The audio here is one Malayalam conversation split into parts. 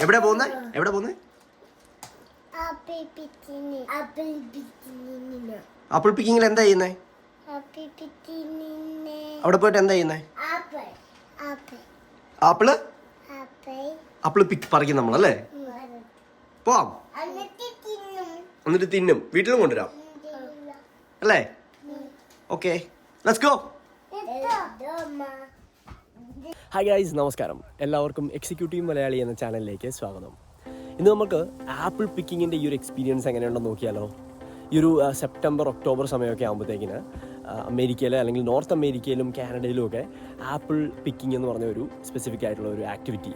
എവിടെ പോകുന്നേ എവിടെ പോകുന്നേ ആപ്പിൾ പിക്കിങ്ങിൽ എന്താ ചെയ്യുന്നേ? അവിടെ പോയിട്ട് എന്താ ചെയ്യുന്നേ? ആപ്പിൾ ആപ്പിൾ പിക്ക് പറിക്കും നമ്മളല്ലേ? പോവാം. എന്നിട്ട് തിന്നും. എന്നിട്ട് തിന്നും. വീട്ടിലും കൊണ്ടുവരാം. അല്ലേ? Okay let's go hi guys നമസ്കാരം. എല്ലാവർക്കും എക്സിക്യൂട്ടീവ് മലയാളി എന്ന ചാനലിലേക്ക് സ്വാഗതം. ഇന്ന് നമുക്ക് ആപ്പിൾ പിക്കിങ്ങിന്റെ ഈ ഒരു എക്സ്പീരിയൻസ് എങ്ങനെയുണ്ടെന്ന് നോക്കിയാലോ? ഈ ഒരു സെപ്റ്റംബർ ഒക്ടോബർ സമയമൊക്കെ ആകുമ്പോഴത്തേക്കിന് അമേരിക്കയിൽ അല്ലെങ്കിൽ നോർത്ത് അമേരിക്കയിലും കാനഡയിലും ഒക്കെ ആപ്പിൾ പിക്കിംഗ് എന്ന് പറഞ്ഞ ഒരു സ്പെസിഫിക് ആയിട്ടുള്ള ഒരു ആക്ടിവിറ്റി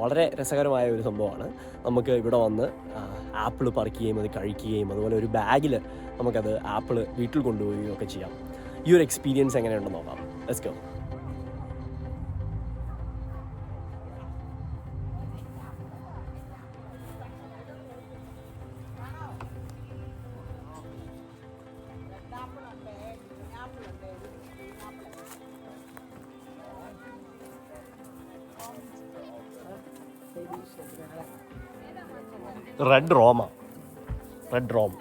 വളരെ രസകരമായ ഒരു സംഭവമാണ്. നമുക്ക് ഇവിടെ വന്ന് ആപ്പിൾ പറിക്കുകയും അത് കഴിക്കുകയും അതുപോലെ ഒരു ബാഗിൽ നമുക്കത് ആപ്പിൾ വീട്ടിൽ കൊണ്ടുപോവുകയും ഒക്കെ ചെയ്യാം. ഈ ഒരു എക്സ്പീരിയൻസ് എങ്ങനെയുണ്ടെന്ന് നോക്കാം. ലെറ്റ്സ് ഗോ റെഡ് റോമ റെഡ് റോം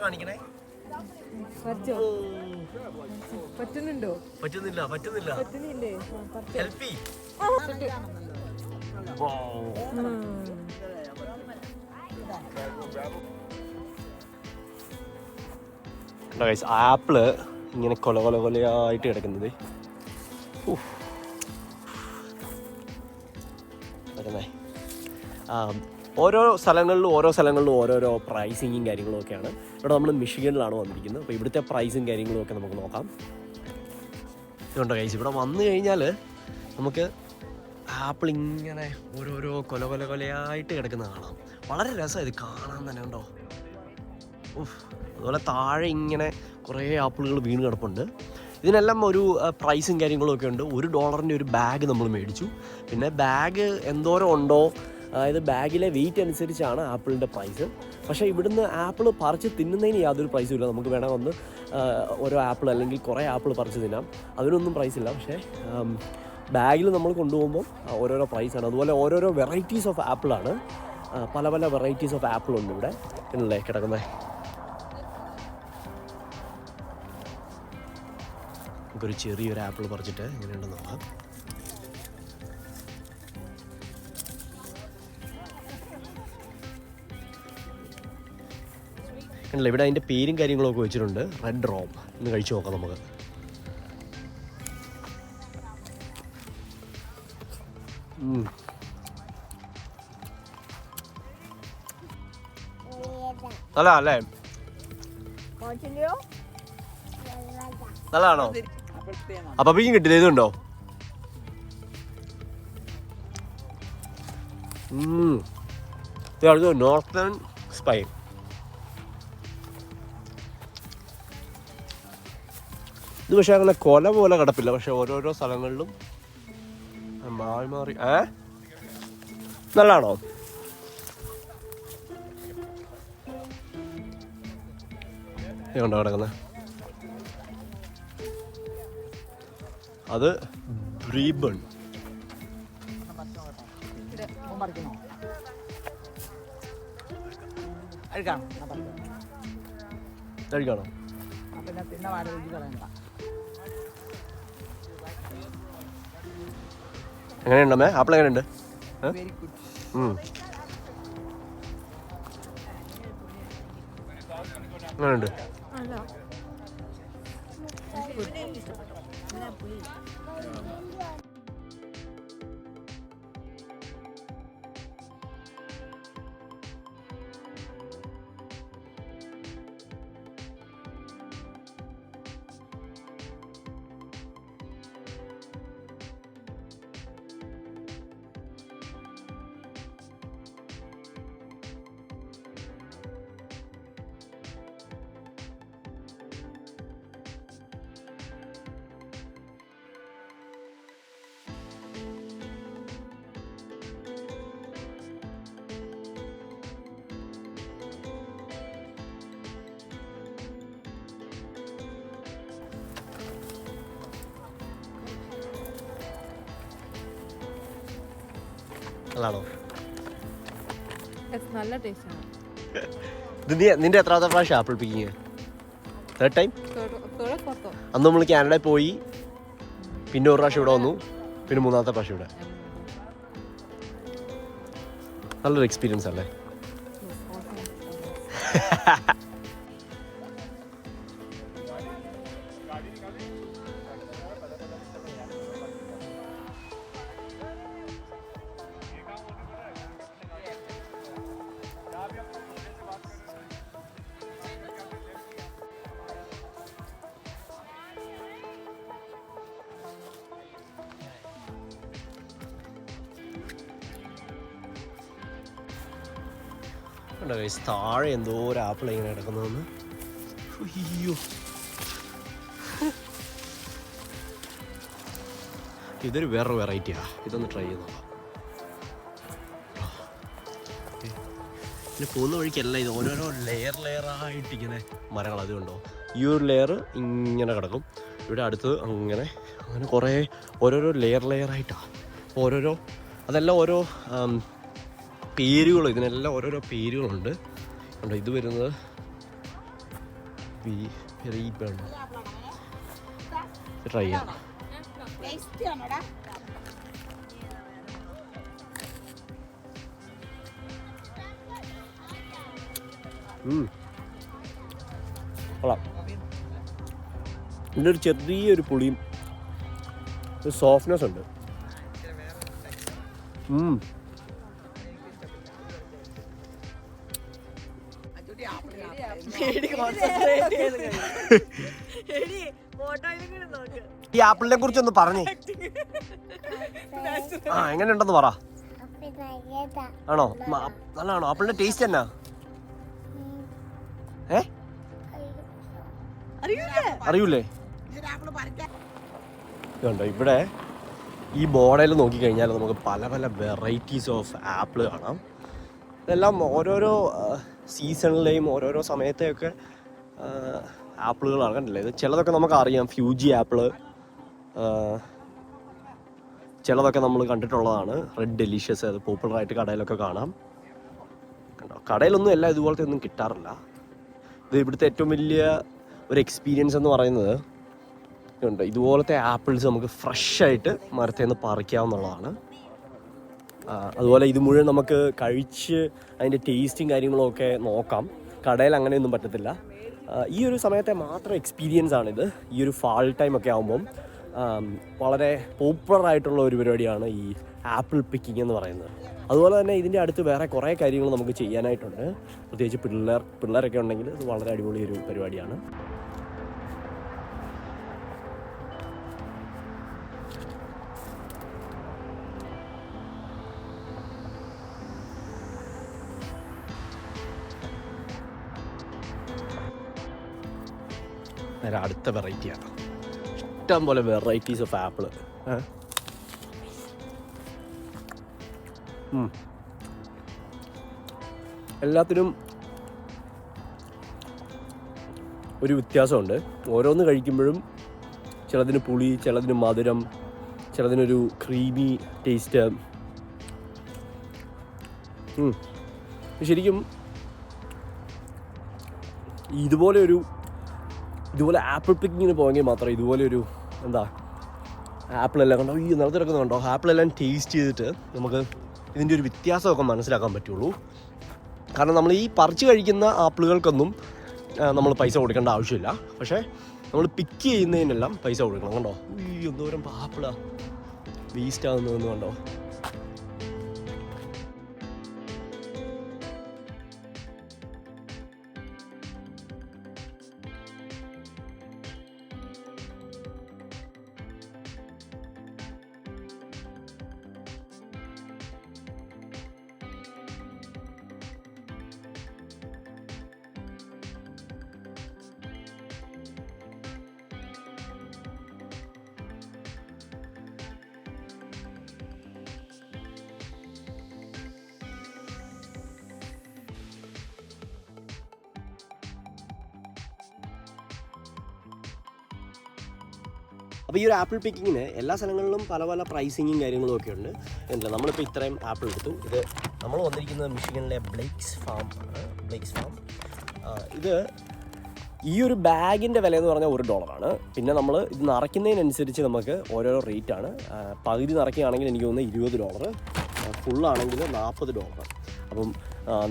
കാണിക്കണേ പറ്റോ പറ്റുന്നുണ്ടോ പറ്റുന്നില്ല പറ്റുന്നില്ല ഹെൽപ്പി ആപ്പിൾ ഇങ്ങനെ കൊല കൊല കൊലയായിട്ട് കിടക്കുന്നത് ഓരോ സ്ഥലങ്ങളിലും ഓരോ സ്ഥലങ്ങളിലും ഓരോരോ പ്രൈസിങ്ങും കാര്യങ്ങളും ഒക്കെയാണ് ഇവിടെ നമ്മൾ മിഷിഗണിലാണ് വന്നിരിക്കുന്നത്. അപ്പോൾ ഇവിടുത്തെ പ്രൈസും കാര്യങ്ങളും ഒക്കെ നമുക്ക് നോക്കാം. ഇതുണ്ടോ കഴിച്ചു ഇവിടെ വന്നു കഴിഞ്ഞാൽ നമുക്ക് ആപ്പിൾ ഇങ്ങനെ ഓരോരോ കൊല കൊല കൊലയായിട്ട് കിടക്കുന്ന കാണാം. വളരെ രസമാണ് ഇത് കാണാൻ തന്നെ ഉണ്ടോ അതുപോലെ താഴെ ഇങ്ങനെ കുറേ ആപ്പിളുകൾ വീണ് കിടപ്പുണ്ട്. ഇതിനെല്ലാം ഒരു പ്രൈസും കാര്യങ്ങളും ഒക്കെ ഉണ്ട്. ഒരു ഡോളറിന്റെ ഒരു ബാഗ് നമ്മൾ മേടിച്ചു. പിന്നെ ബാഗ് എന്തോരം ഉണ്ടോ? അതായത് ബാഗിലെ വെയിറ്റ് അനുസരിച്ചാണ് ആപ്പിളിന്റെ പ്രൈസ് പക്ഷേ ഇവിടുന്ന് ആപ്പിൾ പറിച്ച് തിന്നുന്നതിന് യാതൊരു പ്രൈസും ഇല്ല. നമുക്ക് വേണം ഒന്ന് ഓരോ ആപ്പിൾ അല്ലെങ്കിൽ കുറേ ആപ്പിൾ പറിച്ച് തിന്നാം. അതിനൊന്നും പ്രൈസ് ഇല്ല. പക്ഷേ ബാഗിൽ നമ്മൾ കൊണ്ടുപോകുമ്പോൾ ഓരോരോ പ്രൈസാണ് അതുപോലെ ഓരോരോ വെറൈറ്റീസ് ഓഫ് ആപ്പിളാണ് പല പല വെറൈറ്റീസ് ഓഫ് ആപ്പിളുണ്ട് ഇവിടെ. എന്നല്ലേ കിടക്കുന്നത് നമുക്കൊരു ചെറിയൊരു ആപ്പിൾ പറിച്ചിട്ട് എങ്ങനെയുണ്ടെന്ന് നോക്കാം. ഉണ്ടല്ലോ ഇവിടെ അതിന്റെ പേരും കാര്യങ്ങളൊക്കെ വെച്ചിട്ടുണ്ട്. റെഡ് റോം ഒന്ന് കഴിച്ചു നോക്കാം നമുക്ക്. നല്ല അല്ലേ നല്ലതാണോ? അപ്പൊ അപ്പിക്കും കിട്ടില്ല? ഇതുണ്ടോ? Northern Spy. ഇത് പക്ഷെ അങ്ങനെ കൊല പോലെ കിടപ്പില്ല. പക്ഷെ ഓരോരോ സ്ഥലങ്ങളിലും മാറി മാറി. ഏ? നല്ലതാണോ? ഇതുകൊണ്ടാണ് കിടക്കുന്നത് അത് ബ്രീബൺ. എങ്ങനെയുണ്ടമ്മേ ആപ്പിൾ എങ്ങനെയുണ്ട്? ഏ? 我们不一样。നല്ലതാണോ നല്ല ടേസ്റ്റാണ് ഇത് നീ നിന്റെ എത്രാമത്തെ പ്രാവശ്യം ആപ്പിൾ പിക്കിങ് തേർഡ് ടൈം അന്ന് നമ്മൾ കാനഡയിൽ പോയി. പിന്നെ ഒരു പ്രാവശ്യം ഇവിടെ വന്നു. പിന്നെ മൂന്നാമത്തെ പ്രാവശ്യം ഇവിടെ. നല്ലൊരു എക്സ്പീരിയൻസ് അല്ലേ? കണ്ടോ guys, താഴെ എന്തോ ഒരു ആപ്പിൾ ഇങ്ങനെ കിടക്കുന്നതെന്ന്. അയ്യോ. ഇതൊരു വേറൊരു വെറൈറ്റിയാ ഇതൊന്ന് ട്രൈ ചെയ്ത് നോക്കാം. പിന്നെ പോകുന്ന വഴിക്കല്ല ഇത് ഓരോരോ ലെയർ ആയിട്ട് ഇങ്ങനെ മരങ്ങൾ അതുകൊണ്ടോ ഈ ഒരു ലെയർ ഇങ്ങനെ കിടക്കും. ഇവിടെ അടുത്ത് അങ്ങനെ അങ്ങനെ കുറേ ഓരോരോ ലെയർ ആയിട്ടാണ് ഓരോരോ അതെല്ലാം ഓരോ പേരുകൾ ഇതിനെല്ലാം ഓരോരോ പേരുകളുണ്ട്. കണ്ടോ ഇത് വരുന്നത് ട്രൈ ചെയ്യാം. ഇതിന്റെ ഒരു ചെറിയൊരു പുളിയും ഒരു സോഫ്റ്റ്നെസ് ഉണ്ട്. ഈ ആപ്പിളിനെ കുറിച്ച് ഒന്ന് പറഞ്ഞേ. ആ എങ്ങനെയുണ്ടെന്ന് പറ. ആപ്പിൾ നല്ലതാ ആണോ നല്ലതാണോ? ആപ്പിളിന്റെ ടേസ്റ്റ് എന്നാ? ഏ? അറിയൂലേ? ഇതുണ്ടോ ഇവിടെ ഈ ബോർഡയിൽ നോക്കിക്കഴിഞ്ഞാൽ നമുക്ക് പല പല വെറൈറ്റീസ് ഓഫ് ആപ്പിൾ കാണാം. ഇതെല്ലാം ഓരോരോ സീസണിലെയും ഓരോരോ സമയത്തെയൊക്കെ ആപ്പിളുകളാണ് കണ്ടില്ലേ? ഇത് ചിലതൊക്കെ നമുക്ക് അറിയാം ഫ്യൂജി ആപ്പിൾ ചിലതൊക്കെ നമ്മൾ കണ്ടിട്ടുള്ളതാണ്. റെഡ് ഡെലീഷ്യസ് അത് പോപ്പുലറായിട്ട് കടയിലൊക്കെ കാണാം. കണ്ടോ? കടയിലൊന്നും എല്ലാം ഇതുപോലത്തെ ഒന്നും കിട്ടാറില്ല. ഇത് ഇവിടുത്തെ ഏറ്റവും വലിയ ഒരു എക്സ്പീരിയൻസ് എന്ന് പറയുന്നത് ഉണ്ട് ഇതുപോലത്തെ ആപ്പിൾസ് നമുക്ക് ഫ്രഷ് ആയിട്ട് പറിക്കാവുന്നതാണ്. അതുപോലെ ഇത് മുഴുവൻ നമുക്ക് കഴിച്ച് അതിന്റെ ടേസ്റ്റും കാര്യങ്ങളൊക്കെ നോക്കാം. കടയിൽ അങ്ങനെയൊന്നും പറ്റത്തില്ല. ഈ ഒരു സമയത്തെ മാത്രം എക്സ്പീരിയൻസ് ആണിത്. ഈ ഒരു ഫാൾ ടൈം ഒക്കെ ആകുമ്പം വളരെ പോപ്പുലർ ആയിട്ടുള്ള ഒരു പരിപാടിയാണ് ഈ ആപ്പിൾ പിക്കിംഗ് എന്ന് പറയുന്നത്. അതുപോലെ തന്നെ ഇതിന്റെ അടുത്ത് വേറെ കുറേ കാര്യങ്ങൾ നമുക്ക് ചെയ്യാനായിട്ടുണ്ട്. പ്രത്യേകിച്ച് പിള്ളേർ പിള്ളേരൊക്കെ ഉണ്ടെങ്കിൽ ഇത് വളരെ അടിപൊളി ഒരു പരിപാടിയാണ്. നേരെ അടുത്ത വെറൈറ്റിയാണ് ഇഷ്ടം പോലെ വെറൈറ്റീസ് ഓഫ് ആപ്പിൾ എല്ലാത്തിനും ഒരു വ്യത്യാസമുണ്ട്. ഓരോന്ന് കഴിക്കുമ്പോഴും ചിലതിന് പുളി ചിലതിന് മധുരം ചിലതിനൊരു ക്രീമി ടേസ്റ്റ് ശരിക്കും ഇതുപോലെ ഒരു ഇതുപോലെ ആപ്പിൾ പിക്കിങ്ങിന് പോയെങ്കിൽ മാത്രമേ ഇതുപോലെ ഒരു എന്താ ആപ്പിളെല്ലാം കണ്ടോ? ഈ നിലത്തിലൊക്കെ കണ്ടോ? ആപ്പിളെല്ലാം ടേസ്റ്റ് ചെയ്തിട്ട് നമുക്ക് ഇതിന്റെ ഒരു വ്യത്യാസമൊക്കെ മനസ്സിലാക്കാൻ പറ്റുള്ളൂ. കാരണം നമ്മൾ ഈ പറിച്ച് കഴിക്കുന്ന ആപ്പിളുകൾക്കൊന്നും നമ്മൾ പൈസ കൊടുക്കേണ്ട ആവശ്യമില്ല. പക്ഷേ നമ്മൾ പിക്ക് ചെയ്യുന്നതിനെല്ലാം പൈസ കൊടുക്കണം. കണ്ടോ? ഈ എന്തോരം ആപ്പിളാ. വേസ്റ്റ് ആകുന്നതെന്ന് കണ്ടോ? അപ്പോൾ ഈ ഒരു ആപ്പിൾ പിക്കിങ്ങിന് എല്ലാ സ്ഥലങ്ങളിലും പല പല പ്രൈസിങ്ങും കാര്യങ്ങളും ഒക്കെ ഉണ്ട്. എന്താ നമ്മളിപ്പോൾ ഇത്രയും ആപ്പിൾ എടുത്തു. ഇത് നമ്മൾ വന്നിരിക്കുന്നത് മിഷിഗനിലെ ബ്ലേക്സ് ഫാം ബ്ലേക്സ് ഫാം ഇത് ഈ ഒരു ബാഗിന്റെ വില എന്ന് പറഞ്ഞാൽ ഒരു ഡോളറാണ് പിന്നെ നമ്മൾ ഇത് നിറയ്ക്കുന്നതിനനുസരിച്ച് നമുക്ക് ഓരോരോ റേറ്റ് ആണ്. പകുതി നിറയ്ക്കുകയാണെങ്കിൽ എനിക്ക് തോന്നുന്നത് ഇരുപത് ഡോളർ ഫുള്ളാണെങ്കിൽ നാൽപ്പത് ഡോളർ അപ്പം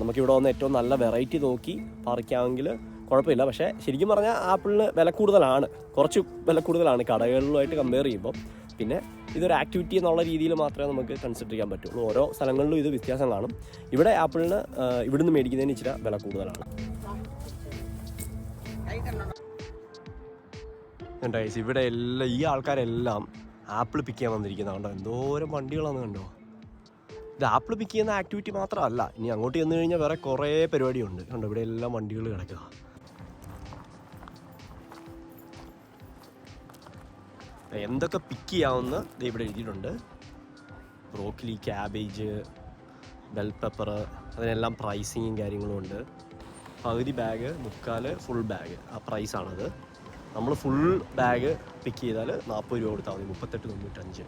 നമുക്കിവിടെ വന്ന് ഏറ്റവും നല്ല വെറൈറ്റി നോക്കി പറിക്കാമെങ്കിൽ കുഴപ്പമില്ല. പക്ഷേ ശരിക്കും പറഞ്ഞാൽ ആപ്പിളിന് വില കൂടുതലാണ്. കുറച്ച് വില കൂടുതലാണ് കടകളിലുമായിട്ട് കമ്പയർ ചെയ്യുമ്പോൾ പിന്നെ ഇതൊരു ആക്ടിവിറ്റി എന്നുള്ള രീതിയിൽ മാത്രമേ നമുക്ക് കൺസിഡർ ചെയ്യാൻ പറ്റുള്ളൂ. ഓരോ സ്ഥലങ്ങളിലും ഇത് വ്യത്യാസം കാണും. ഇവിടെ ആപ്പിളിന് ഇവിടുന്ന് മേടിക്കുന്നതിന് ഇച്ചിരി വില കൂടുതലാണ്. ഉണ്ടായി ഇവിടെ എല്ലാം ഈ ആൾക്കാരെല്ലാം ആപ്പിൾ പിക്ക് ചെയ്യാൻ വന്നിരിക്കുന്ന കണ്ടോ? എന്തോരം വണ്ടികളാണെന്ന് കണ്ടോ? ഇത് ആപ്പിൾ പിക്ക് ചെയ്യുന്ന ആക്ടിവിറ്റി മാത്രമല്ല. ഇനി അങ്ങോട്ട് ചെന്ന് കഴിഞ്ഞാൽ വേറെ കുറേ പരിപാടിയുണ്ട്. കണ്ടോ? ഇവിടെ എല്ലാം വണ്ടികൾ കിടക്കുക എന്തൊക്കെ പിക്ക് ചെയ്യാവുന്ന ഇവിടെ എഴുതിയിട്ടുണ്ട്. ബ്രോക്കലി ക്യാബേജ് ബെൽ പെപ്പർ അതിനെല്ലാം പ്രൈസിങ്ങും കാര്യങ്ങളും ഉണ്ട്. പകുതി ബാഗ് മുക്കാൽ ഫുൾ ബാഗ് ആ പ്രൈസാണത് നമ്മൾ ഫുൾ ബാഗ് പിക്ക് ചെയ്താൽ നാൽപ്പത് രൂപ കൊടുത്താൽ മതി. മുപ്പത്തെട്ട് തൊണ്ണൂറ്റഞ്ച്.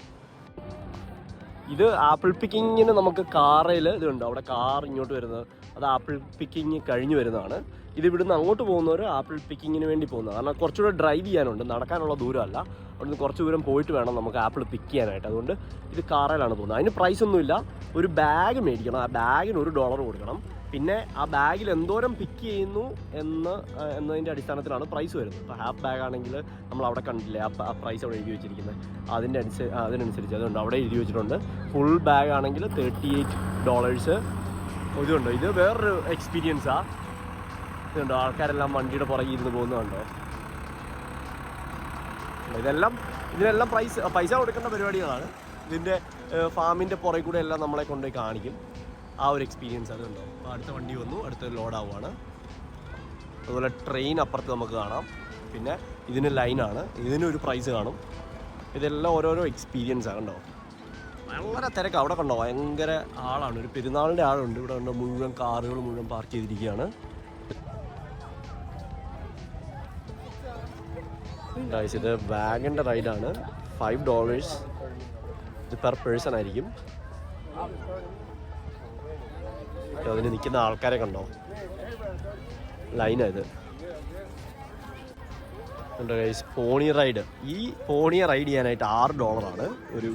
ഇത് ആപ്പിൾ പിക്കിങ്ങിന് നമുക്ക് കാറിൽ ഇതുണ്ട് അവിടെ കാർ ഇങ്ങോട്ട് വരുന്നത്. അത് ആപ്പിൾ പിക്കിങ് കഴിഞ്ഞ് വരുന്നതാണ്. ഇത് ഇവിടുന്ന് അങ്ങോട്ട് പോകുന്നവർ ആപ്പിൾ പിക്കിങ്ങിന് വേണ്ടി പോകുന്നത് കാരണം കുറച്ചുകൂടെ ഡ്രൈവ് ചെയ്യാനുണ്ട്. നടക്കാനുള്ള ദൂരമല്ല. അവിടുന്ന് കുറച്ച് ദൂരം പോയിട്ട് വേണം നമുക്ക് ആപ്പിൾ പിക്ക് ചെയ്യാനായിട്ട്. അതുകൊണ്ട് ഇത് കാറയിലാണ് പോകുന്നത്. അതിന് പ്രൈസ് ഒന്നുമില്ല. ഒരു ബാഗ് മേടിക്കണം. ആ ബാഗിന് ഒരു ഡോളർ കൊടുക്കണം. പിന്നെ ആ ബാഗിൽ എന്തോരം പിക്ക് ചെയ്യുന്നു എന്ന് എന്നതിന്റെ അടിസ്ഥാനത്തിലാണ് പ്രൈസ് വരുന്നത്. ഇപ്പോൾ ഹാഫ് ബാഗ് ആണെങ്കിൽ നമ്മൾ അവിടെ കണ്ടില്ലേ ആ ആ പ്രൈസ് അവിടെ എഴുതി വെച്ചിരിക്കുന്നത്. അതിന്റെ അനുസരിച്ച് അതിനനുസരിച്ച്. അതുകൊണ്ട് അവിടെ എഴുതി വെച്ചിട്ടുണ്ട്. ഫുൾ ബാഗ് ആണെങ്കിൽ തേർട്ടി എയ്റ്റ് ഡോളേഴ്സ് ഇതുണ്ടോ? ഇത് വേറൊരു എക്സ്പീരിയൻസാണ് ഇതുണ്ടോ? ആൾക്കാരെല്ലാം വണ്ടിയുടെ പുറകിൽ ഇരുന്ന് പോകുന്നുണ്ടോ ഇതെല്ലാം ഇതിനെല്ലാം പ്രൈസ് പൈസ കൊടുക്കേണ്ട പരിപാടികളാണ്. ഇതിന്റെ ഫാമിന്റെ പുറകെ കൂടെ എല്ലാം നമ്മളെ കൊണ്ടുപോയി കാണിക്കും. ആ ഒരു എക്സ്പീരിയൻസ് അതുണ്ടോ അപ്പോൾ അടുത്ത വണ്ടി വന്നു അടുത്ത ലോഡ് ആവുകയാണ് അതുപോലെ ട്രെയിൻ അപ്പുറത്ത് നമുക്ക് കാണാം. പിന്നെ ഇതിന് ലൈനാണ് ഇതിനൊരു പ്രൈസ് കാണും. ഇതെല്ലാം ഓരോരോ എക്സ്പീരിയൻസ് ആണ് ഉണ്ടാവും വളരെ തിരക്ക്. അവിടെ കണ്ടോ? ഭയങ്കര ആളാണ്. ഒരു പെരുന്നാളിന്റെ ആളുണ്ട്. ഇവിടെ മുഴുവൻ കാറുകൾ മുഴുവൻ പാർക്ക് ചെയ്തിരിക്കുകയാണ്. Guys, ഇത് വാഗന്റെ റൈഡാണ്. Five dollars. ഇത് പെർ പേഴ്സൺ ആയിരിക്കും. അതിന് നിൽക്കുന്ന ആൾക്കാരെ കണ്ടോ? ലൈനാണ് ഇത് ഗൈസ് പോണി റൈഡ്. ഈ പോണിയെ റൈഡ് ചെയ്യാനായിട്ട് ആറ് ഡോളറാണ്. ഒരു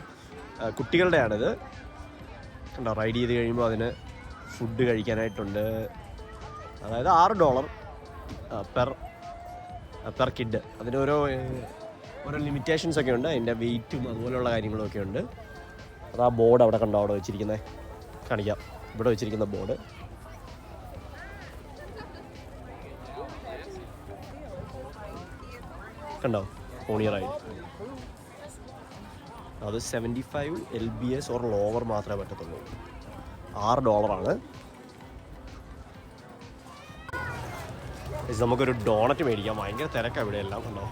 കുട്ടികളുടെയാണിത്. കണ്ടോ റൈഡ് ചെയ്ത് കഴിയുമ്പോൾ അതിന് ഫുഡ് കഴിക്കാനായിട്ടുണ്ട്. അതായത് ആറ് ഡോളർ പെർ പെർ കിഡ് അതിന് ഓരോ ഓരോ ലിമിറ്റേഷൻസ് ഒക്കെ ഉണ്ട്. അതിന്റെ വെയിറ്റും അതുപോലെയുള്ള കാര്യങ്ങളൊക്കെ ഉണ്ട്. അത് ആ ബോർഡ് അവിടെ കണ്ടോ? അവിടെ വെച്ചിരിക്കുന്നത് കാണിക്കാം. ഇവിടെ വെച്ചിരിക്കുന്ന ബോർഡ് കണ്ടോ? ഓണിയറായി അത് seventy five L B S or lower മാത്രമേ പറ്റത്തുള്ളൂ. ആറ് ഡോളറാണ് ഇത് നമുക്കൊരു ഡോണറ്റ് മേടിക്കാം. ഭയങ്കര തിരക്കാണ് ഇവിടെ എല്ലാം കണ്ടോ?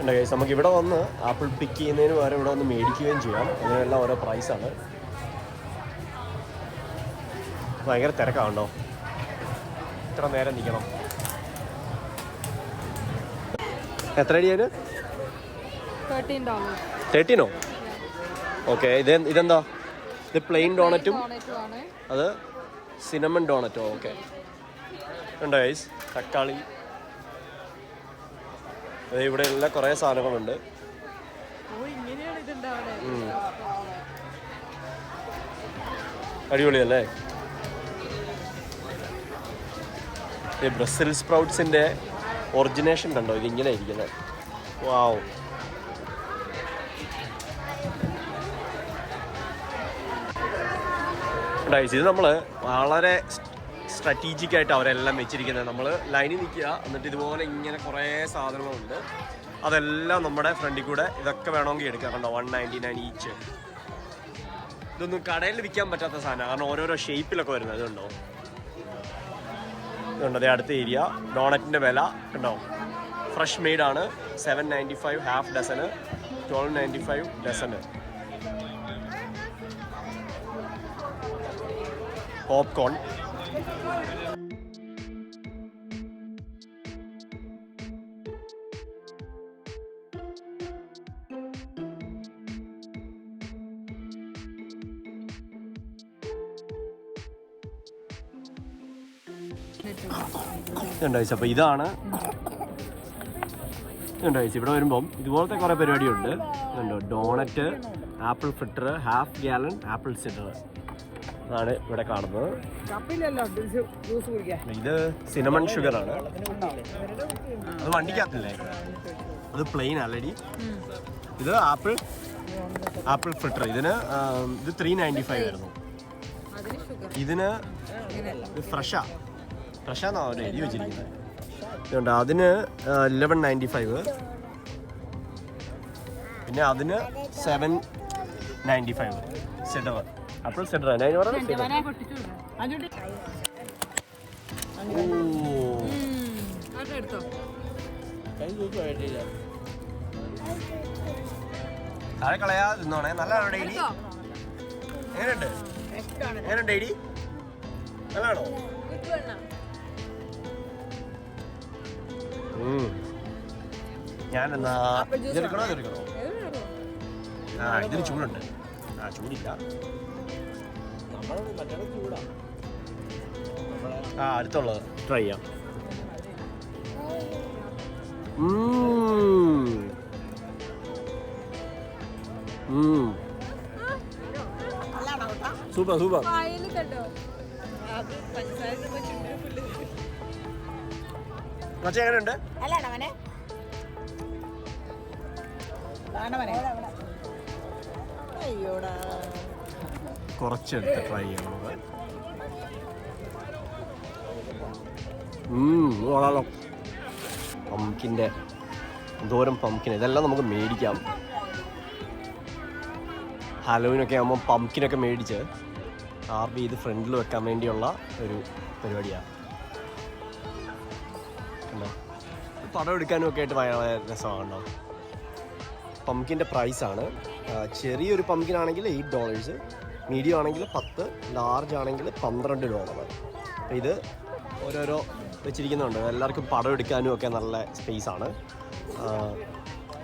ഉണ്ട് ഗൈസ് നമുക്ക് ഇവിടെ വന്ന് ആപ്പിൾ പിക്ക് ചെയ്യുന്നതിന് പകരം ഇവിടെ വന്ന് മേടിക്കുകയും ചെയ്യാം. അങ്ങനെയെല്ലാം ഓരോ പ്രൈസാണ് ഭയങ്കര തിരക്കാണോ ഇത്ര നേരം നിൽക്കണം എത്ര അടിയാണ് അതിന്? തേർട്ടീനോ ഓക്കെ ഇത് ഇതെന്താ? ഇത് പ്ലെയിൻ ഡോണറ്റും അത് സിനമൺ ഡോണറ്റോ ഓക്കെ ഉണ്ടോ ഐസ് തക്കാളി. അത് ഇവിടെ ഉള്ള കുറേ സാധനങ്ങളുണ്ട്. അടിപൊളിയല്ലേ? ബ്രസിൽ സ്പ്രൗട്ട്സിന്റെ ഒറിജിനേഷൻ കണ്ടോ? ഇത് ഇങ്ങനെ ഇരിക്കുന്നത് വാവ് ഡൈസ് ഇത് നമ്മൾ വളരെ സ്ട്രാറ്റജിക് ആയിട്ട് അവരെല്ലാം വെച്ചിരിക്കുന്നത് നമ്മൾ ലൈനിൽ നിൽക്കുക എന്നിട്ട് ഇതുപോലെ ഇങ്ങനെ കുറേ സാധനങ്ങളുണ്ട്. അതെല്ലാം നമ്മുടെ ഫ്രണ്ടിൽ കൂടെ ഇതൊക്കെ വേണമെങ്കിൽ എടുക്കാം. കണ്ടോ? വൺ നയന്റി നയൻ ഈച്ച് ഇതൊന്നും കടയിൽ വിൽക്കാൻ പറ്റാത്ത സാധനമാണ്. കാരണം ഓരോരോ ഷേപ്പിലൊക്കെ വരുന്നത് ഇതുണ്ടോ ഇതുണ്ട് അതേ അടുത്ത ഏരിയ ഡോണറ്റിന്റെ വില ഉണ്ടോ ഫ്രഷ് മെയ്ഡ് ആണ്. സെവൻ നയന്റി ഫൈവ് ഹാഫ് ഡസന് ട്വൽവ് നയന്റി ഫൈവ് ഡസന് പോപ്കോൺ ഉണ്ടായിച്ച അപ്പോൾ ഇതാണ്. രണ്ടാഴ്ച ഇവിടെ വരുമ്പം ഇതുപോലത്തെ കുറേ പരിപാടിയുണ്ട്. കണ്ടോ donut apple fritter half gallon apple cider. അതാണ് ഇവിടെ കാണുന്നത്. ഇത് സിനമൺ ഷുഗർ ആണ് അത് വണ്ടിക്കകത്തില്ലേ? അത് പ്ലെയിൻ ആൾറെഡി ഇത് ആപ്പിൾ ആപ്പിൾ ഫിൽട്ടർ ഇതിന് ഇത് ത്രീ നയന്റി ഫൈവ് ആയിരുന്നു. ഇതിന് ഇത് ഫ്രഷാ. ഫ്രഷാന്നാ അവർ എഴുതി വെച്ചിരിക്കുന്നത് ഇതുണ്ട്. അതിന് ഇലവൻ നയന്റി ഫൈവ് പിന്നെ അതിന് സെവൻ നയന്റി ഫൈവ് സെഡവർ അപ്പോൾ സെഡർ അതിന് പറയുന്നത്? ഓ താഴെ കളയാതെ തിന്നോണേ. നല്ലതാണോ ഡെയിലി? എങ്ങനെയുണ്ട്? എങ്ങനെയുണ്ട് ഡെയിലി? നല്ലതാണോ? ഞാനെന്നാ ഇതെടുക്കണോ? ഇതെടുക്കണോ? ആ ഇതിന് ചൂടുണ്ട്. ആ ചൂടില്ല. ആ അടുത്തുള്ളത്. ട്രൈ ചെയ്യാം. സൂപ്പർ സൂപ്പർ മച്ച എങ്ങനെയുണ്ട്? അയ്യോടാ. കുറച്ചെടുത്ത് ട്രൈ ചെയ്യണം നമുക്ക് ഉം, ഇത് കൊള്ളാലോ. പംകിന്റെ എന്തോരം പംകിൻ ഇതെല്ലാം നമുക്ക് മേടിക്കാം. ഹലോവിനൊക്കെ ആകുമ്പോൾ പംകിനൊക്കെ മേടിച്ച് ആർ ബി ഇത് ഫ്രണ്ടിൽ വെക്കാൻ വേണ്ടിയുള്ള ഒരു പരിപാടിയാണ് പടം എടുക്കാനും ഒക്കെ ആയിട്ട് ഭയങ്കര രസമാണോ പംകിന്റെ പ്രൈസാണ് ചെറിയൊരു പംകിൻ ആണെങ്കിൽ എയ്റ്റ് ഡോളേഴ്സ് മീഡിയം ആണെങ്കിൽ പത്ത് ലാർജ് ആണെങ്കിൽ പന്ത്രണ്ട് ഡോളർ അപ്പോൾ ഇത് ഓരോരോ വെച്ചിരിക്കുന്നുണ്ട്. എല്ലാവർക്കും പടം എടുക്കാനും ഒക്കെ നല്ല സ്പേസ് ആണ്. ആ,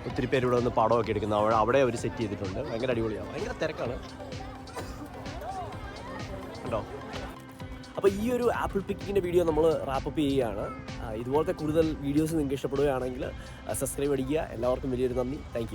ഒത്തിരി പേര് വന്ന് പടമൊക്കെ എടുക്കുന്നത് അവിടെ അവിടെ അവർ സെറ്റ് ചെയ്തിട്ടുണ്ട്. ഭയങ്കര അടിപൊളിയാണ്. ഭയങ്കര തിരക്കാണ്. അപ്പോൾ ഈ ഒരു ആപ്പിൾ പിക്കിങ്ങിന്റെ വീഡിയോ നമ്മൾ റാപ്പപ്പ് ചെയ്യുകയാണ്. ഇതുപോലത്തെ കൂടുതൽ വീഡിയോസ് നിങ്ങൾക്ക് ഇഷ്ടപ്പെടുകയാണെങ്കിൽ സബ്സ്ക്രൈബ് അടിക്കുക. എല്ലാവർക്കും വലിയൊരു നന്ദി. താങ്ക്